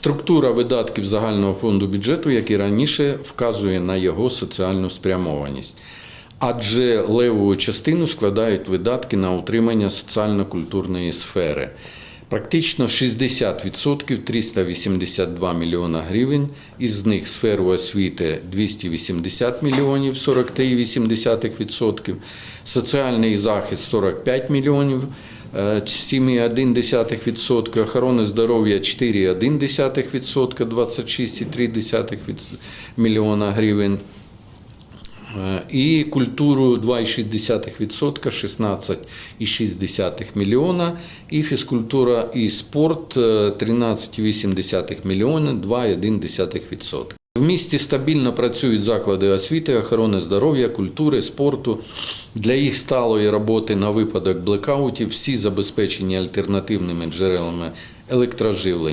Структура видатків загального фонду бюджету, як і раніше, вказує на його соціальну спрямованість. Адже левову частину складають видатки на утримання соціально-культурної сфери. Практично 60% 382 мільйона гривень, із них сферу освіти 280 мільйонів 43,8%, соціальний захист 45 мільйонів е, 7,1%, охорони здоров'я 4,1%, 26,3% мільйона гривень. Е, І культуру 2,6%, 16,6 мільйона. І фізкультура і спорт е, 13,8 мільйона, 2,1%. В місті стабільно працюють заклади освіти, охорони здоров'я, культури, спорту. Для їх сталої роботи на випадок блекаутів всі забезпечені альтернативними джерелами електроживлення.